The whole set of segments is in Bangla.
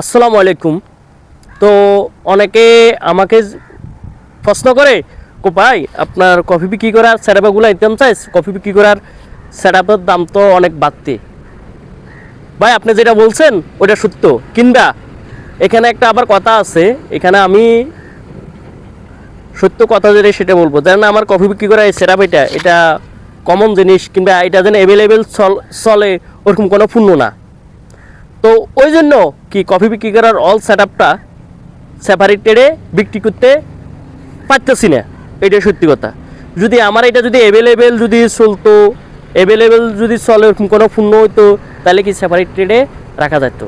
আসসালামু আলাইকুম। তো অনেকে আমাকে প্রশ্ন করে ভাই, আপনার কফি বিক্রি করার সেটআপগুলো আইটেম চাইস? কফি বিক্রি করার সেটআপের দাম তো অনেক বাড়তি। ভাই, আপনি যেটা বলছেন ওটা সত্য। কিংবা এখানে একটা আবার কথা আছে, এখানে আমি সত্য কথা যেটা সেটা বলব। যেন আমার কফি বিক্রি করা এই সেটআপ এটা এটা কমন জিনিস, কিংবা এটা যেন অ্যাভেলেবেল চলে, ওরকম কোনো পণ্য না। তো ওই জন্য কি কফি বিক্রি করার অল সেট আপটা সেপারেটেডে বিক্রি করতে পারতেছি না। এটাই সত্যি কথা। যদি আমার এটা যদি অ্যাভেলেবেল যদি চলতো অ্যাভেলেবেল যদি চলে কোনো পণ্য হইতো, তাহলে কি সেপারেটেডে রাখা যেত?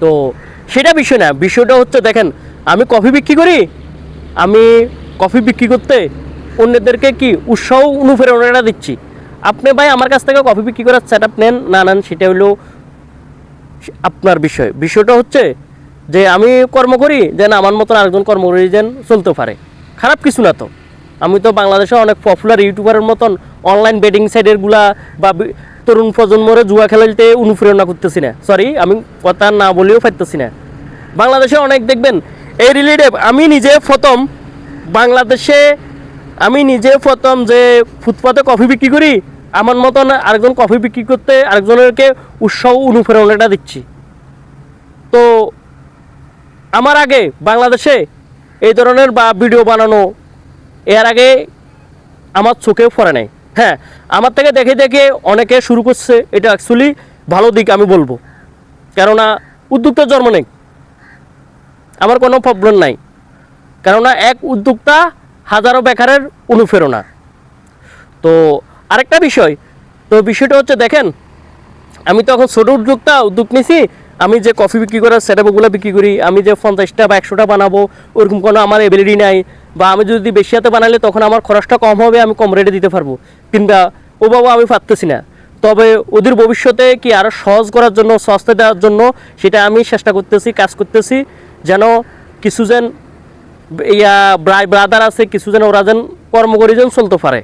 তো সেটা বিষয় না, বিষয়টা হচ্ছে দেখেন, আমি কফি বিক্রি করি, আমি কফি বিক্রি করতে অন্যদেরকে কি উৎসাহ অনুপ্রেরণাটা দিচ্ছি? আপনি ভাই আমার কাছ থেকে কফি বিক্রি করার সেট আপ নেন, না নেন, সেটা হলো আপনার বিষয়। বিষয়টা হচ্ছে যে আমি কর্ম করি, যেন আমার মতন আরেকজন কর্ম করি যেন চলতে পারে। খারাপ কিছু না তো। আমি তো বাংলাদেশে অনেক পপুলার ইউটিউবারের মতন অনলাইন বেডিং সাইডেরগুলা বা তরুণ প্রজন্মরে জুয়া খেলাইতে অনুপ্রেরণা করতেছি না। সরি আমি কথা না বলেও পারতেছি না। বাংলাদেশে অনেক দেখবেন, এই রিলেটিভ আমি নিজে প্রথম বাংলাদেশে, আমি নিজে প্রথম যে ফুটপাতে কফি বিক্রি করি আমার মতন আরেকজন কফি বিক্রি করতে আরেকজনেরকে উৎসাহ অনুপ্রেরণাটা দিচ্ছি। তো আমার আগে বাংলাদেশে এই ধরনের বা ভিডিও বানানো, এর আগে আমার চোখেও পড়ে নাই। হ্যাঁ আমার থেকে দেখে দেখে অনেকে শুরু করছে, এটা অ্যাকচুয়ালি ভালো দিক আমি বলব। কেননা উদ্যোক্তার জন্ম নেই। আমার কোনো প্রবলেম নাই। কেননা এক উদ্যোক্তা হাজারো বেকারের অনুপ্রেরণা। তো আরেকটা বিষয়, তো বিষয়টা হচ্ছে দেখেন, আমি তো এখন ছোটো উদ্যোক্তা, উদ্যোগ নিছি, আমি যে কফি বিক্রি করার সেটআপগুলো বিক্রি করি, আমি যে পঞ্চাশটা বা একশোটা বানাবো, ওরকম কোনো আমার এবিলিটি নাই, বা আমি যদি বেশি হাতে বানালে তখন আমার খরচটা কম হবে, আমি কম রেটে দিতে পারব, কিংবা ও বাবা আমি পারতেছি না। তবে ওদের ভবিষ্যতে কি আরও সহজ করার জন্য, সস্তা দেওয়ার জন্য, সেটা আমি চেষ্টা করতেছি, কাজ করতেছি, যেন কিছু যেন ইয়া ব্রাদার আছে, কিছু যেন ওরা যেন কর্ম করে যেন চলতে পারে।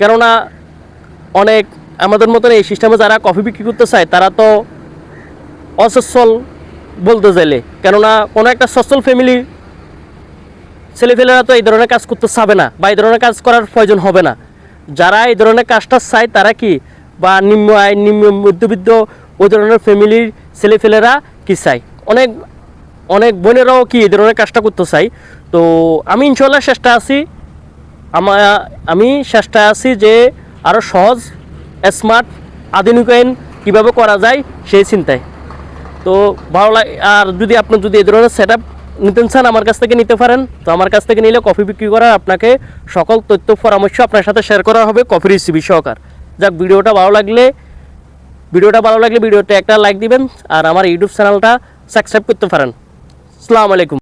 কেননা অনেক আমাদের মতন এই সিস্টেমে যারা কফি বিক্রি করতে চায়, তারা তো অসচ্ছল বলতে চাইলে কেননা কোনো একটা সচ্ছল ফ্যামিলি ছেলেফেলেরা তো এই ধরনের কাজ করতে চাবে না বা এই ধরনের কাজ করার প্রয়োজন হবে না। যারা এই ধরনের কাজটা চায়, তারা কি বা নিম্ন আয়, নিম্ন মধ্যবিত্ত ওই ধরনের ফ্যামিলির ছেলেফেলেরা কি চায়? অনেক অনেক বোনেরাও কি এই ধরনের কাজটা করতে চাই তো আমি ইনশাল্লাহ চেষ্টা আছি আমা, আমি চেষ্টা আছি যে আরও সহজ স্মার্ট আধুনিকায়ন কীভাবে করা যায় সেই চিন্তায়। তো ভালো লাগে আর যদি আপনি যদি এই ধরনের সেট আপ নিতেন চান আমার কাছ থেকে নিতে পারেন, তো আমার কাছ থেকে নিলে কফি বিক্রি করার আপনাকে সকল তথ্য, পরামর্শ আপনার সাথে শেয়ার করা হবে কফি রেসিপি সহকার। যাক, ভিডিওটা ভালো লাগলে, ভিডিওটা ভালো লাগলে ভিডিওতে একটা লাইক দিবেন, আর আমার ইউটিউব চ্যানেলটা সাবস্ক্রাইব করতে পারেন। আসসালামু আলাইকুম।